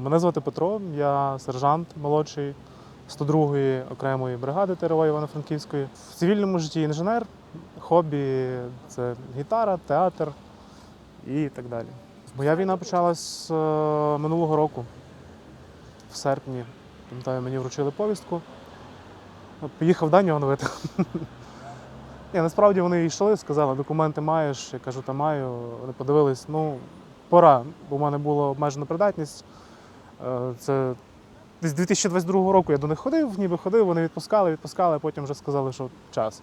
мене звати Петро, я сержант молодший 102-ї окремої бригади ТРО Івано-Франківської. В цивільному житті інженер, хобі це гітара, театр і так далі. Моя війна почалась е, минулого року, в серпні. Пам'ятаю, мені вручили повістку. Поїхав дані оновити. Ні, насправді вони йшли, сказали, документи маєш. Я кажу, та маю. Вони подивились, ну, пора, бо в мене була обмежена придатність. Е, Це десь 2022 року я до них ходив, ніби ходив, вони відпускали, відпускали, а потім вже сказали, що час,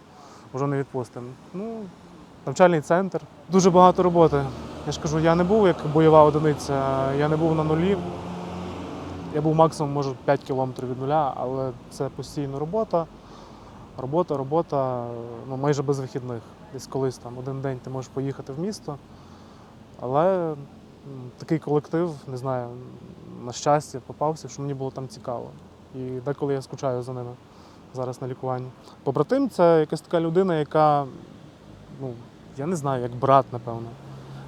вже не відпустимо. Ну, навчальний центр, дуже багато роботи. Я ж кажу, я не був як бойова одиниця, я не був на нулі. Я був максимум, може, 5 кілометрів від нуля, але це постійна робота. Робота, робота, ну, майже без вихідних. Десь колись там один день ти можеш поїхати в місто. Але такий колектив, не знаю, на щастя, попався, що мені було там цікаво. І деколи я скучаю за ними зараз на лікуванні. Побратим це якась така людина, яка, ну, я не знаю, як брат, напевно.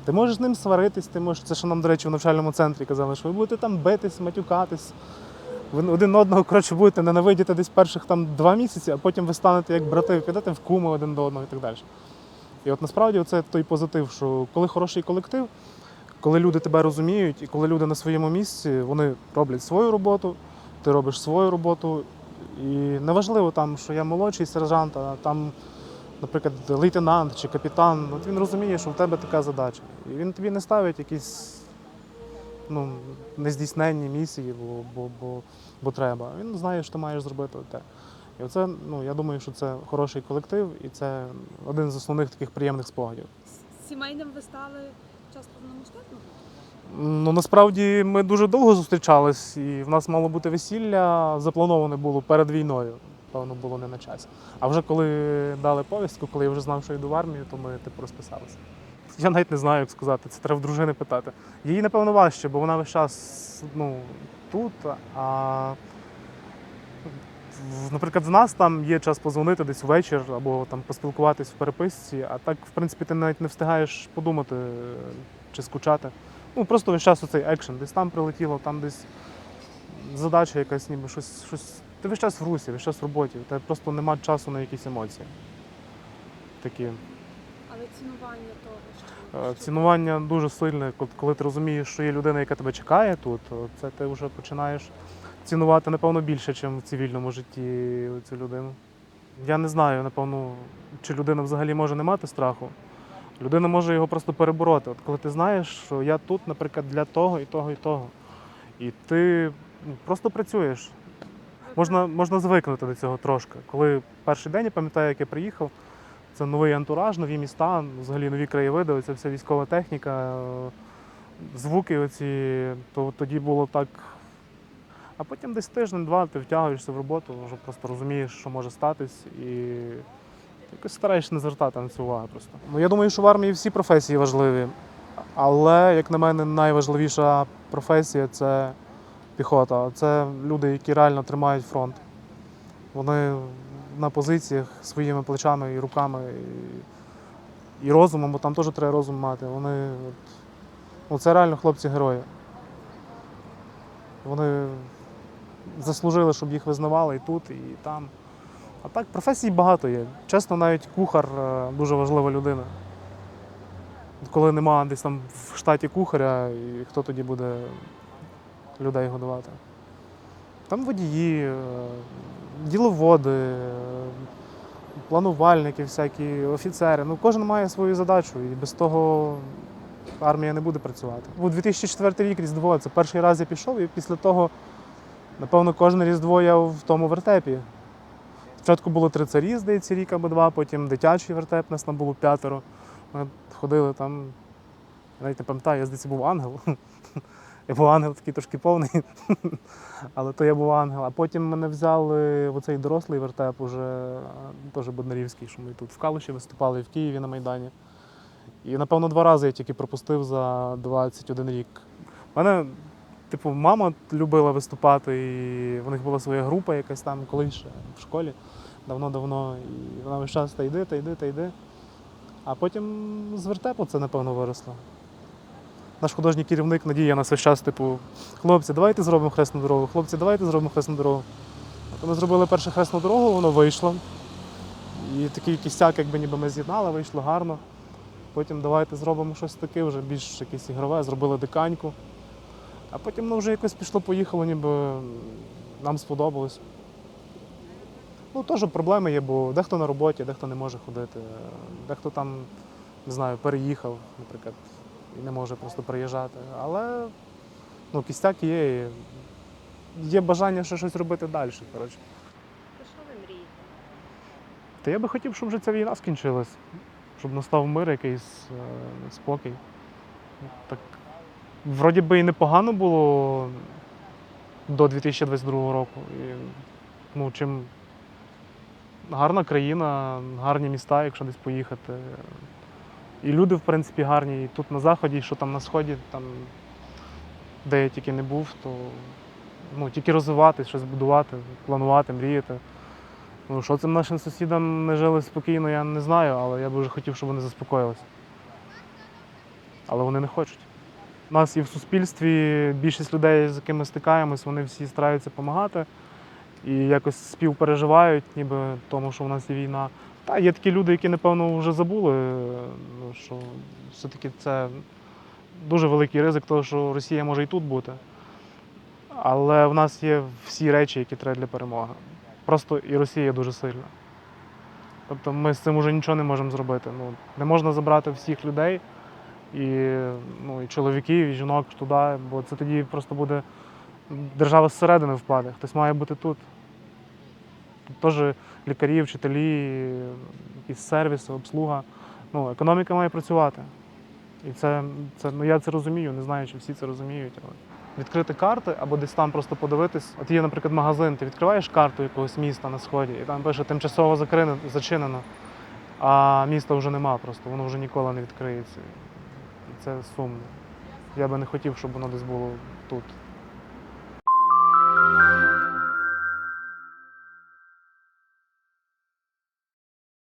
Ти можеш з ним сваритись, ти можеш. Це що нам, до речі, в навчальному центрі казали, що ви будете там битись, матюкатись. Ви один одного коротше, будете ненавидіти десь перших там два місяці, а потім ви станете як брати, підете в куми один до одного і так далі. І от насправді це той позитив, що коли хороший колектив, коли люди тебе розуміють, і коли люди на своєму місці, вони роблять свою роботу, ти робиш свою роботу. І неважливо там, що я молодший сержант, а там, наприклад, лейтенант чи капітан, от він розуміє, що в тебе така задача. І він тобі не ставить якісь ну, нездійсненні місії, бо, бо, бо, бо треба. Він знає, що ти маєш зробити те. І оце, ну, я думаю, що це хороший колектив, і це один з основних таких приємних спогадів. Сімейним ви стали час повномасштабного? Ну насправді ми дуже довго зустрічались, і в нас мало бути весілля, заплановане було перед війною. Певно, було не на часі. А вже коли дали повістку, коли я вже знав, що йду в армію, то ми типу розписалися. Я навіть не знаю, як сказати. Це треба в дружини питати. Їй, напевно, важче, бо вона весь час ну, тут. А наприклад, в нас там є час позвонити десь ввечір або там поспілкуватись в переписці, а так, в принципі, ти навіть не встигаєш подумати чи скучати. Ну, просто весь час оцей екшен. Десь там прилетіло, там десь задача якась, ніби щось. щось. Ти весь час в русі, весь час в роботі. У тебе просто нема часу на якісь емоції. Такі. Але цінування того, що Е, Цінування дуже сильне, коли ти розумієш, що є людина, яка тебе чекає тут, це ти вже починаєш цінувати, напевно, більше, ніж в цивільному житті цю людину. Я не знаю, напевно, чи людина взагалі може не мати страху. Людина може його просто перебороти. От коли ти знаєш, що я тут, наприклад, для того і того, і того. І ти ну, просто працюєш. Можна, можна звикнути до цього трошки. Коли перший день я пам'ятаю, як я приїхав, це новий антураж, нові міста, взагалі нові краєвиди, оця вся військова техніка, е, звуки оці, то тоді було так. А потім десь тиждень-два ти втягуєшся в роботу, вже просто розумієш, що може статись, і якось стараєшся не звертати на це увагу просто. Ну, я думаю, що в армії всі професії важливі, але, як на мене, найважливіша професія це піхота. Це люди, які реально тримають фронт. Вони на позиціях своїми плечами і руками, і, і розумом, бо там теж треба розум мати. Вони ну, це реально хлопці-герої. Вони заслужили, щоб їх визнавали і тут, і там. А так, професій багато є. Чесно, навіть кухар е, дуже важлива людина. Коли нема десь там в штаті кухаря, і хто тоді буде людей годувати? Там водії, е, діловоди, е, планувальники, всякі, офіцери. Ну, кожен має свою задачу, і без того армія не буде працювати. У 2004 рік Різдво це перший раз я пішов, і після того, напевно, кожне Різдво я в тому вертепі. Спочатку було три царі, здається, рік або два, потім дитячий вертеп, нас там було п'ятеро. Ми ходили там, навіть не пам'ятаю, я здається, був ангел. Я був ангел такий трошки повний, але то я був ангел. А потім мене взяли в оцей дорослий вертеп, уже теж Боднарівський, що ми тут в Калуші виступали, і в Києві на Майдані. І, напевно, два рази я тільки пропустив за 21 рік. У мене, типу, мама любила виступати, і в них була своя група якась там колись в школі давно-давно. І вона весь час та йди, та йди, та йди. А потім з вертепу це, напевно, виросло. наш художній керівник Надія нас весь час, типу, хлопці, давайте зробимо хресну дорогу, хлопці, давайте зробимо хресну дорогу. От ми зробили першу хресну дорогу, воно вийшло. І такий кістяк, якби ніби ми з'єднали, вийшло гарно. Потім давайте зробимо щось таке, вже більш якесь ігрове, зробили диканьку. А потім ну, вже якось пішло-поїхало, ніби нам сподобалось. Ну, теж проблеми є, бо дехто на роботі, дехто не може ходити, дехто там, не знаю, переїхав, наприклад, і не може просто приїжджати. Але ну, кістяк є, і є бажання ще щось робити далі. Коротше. Що ви мрієте? Та я би хотів, щоб вже ця війна скінчилась, щоб настав мир якийсь, е, спокій. Так, вроді би і непогано було до 2022 року. І, ну, чим гарна країна, гарні міста, якщо десь поїхати. І люди, в принципі, гарні. І тут на заході, і що там на сході, там, де я тільки не був, то ну, тільки розвиватись, щось будувати, планувати, мріяти. Ну, що цим нашим сусідам не жили спокійно, я не знаю, але я б вже хотів, щоб вони заспокоїлися. Але вони не хочуть. У нас і в суспільстві більшість людей, з якими стикаємось, вони всі стараються допомагати і якось співпереживають, ніби тому, що в нас є війна. Та є такі люди, які, напевно, вже забули, ну, що все-таки це дуже великий ризик, того, що Росія може і тут бути. Але в нас є всі речі, які треба для перемоги. Просто і Росія дуже сильна. Тобто ми з цим уже нічого не можемо зробити. Ну, не можна забрати всіх людей, і, ну, і чоловіків, і жінок туди, бо це тоді просто буде держава зсередини впаде. Хтось має бути тут. Теж лікарі, вчителі, якісь сервіси, обслуга. Ну, економіка має працювати. І це, це ну, я це розумію, не знаю, чи всі це розуміють. Але відкрити карти або десь там просто подивитись. От є, наприклад, магазин, ти відкриваєш карту якогось міста на сході, і там пише тимчасово зачинено, а міста вже нема просто, воно вже ніколи не відкриється. Це сумно. Я би не хотів, щоб воно десь було тут.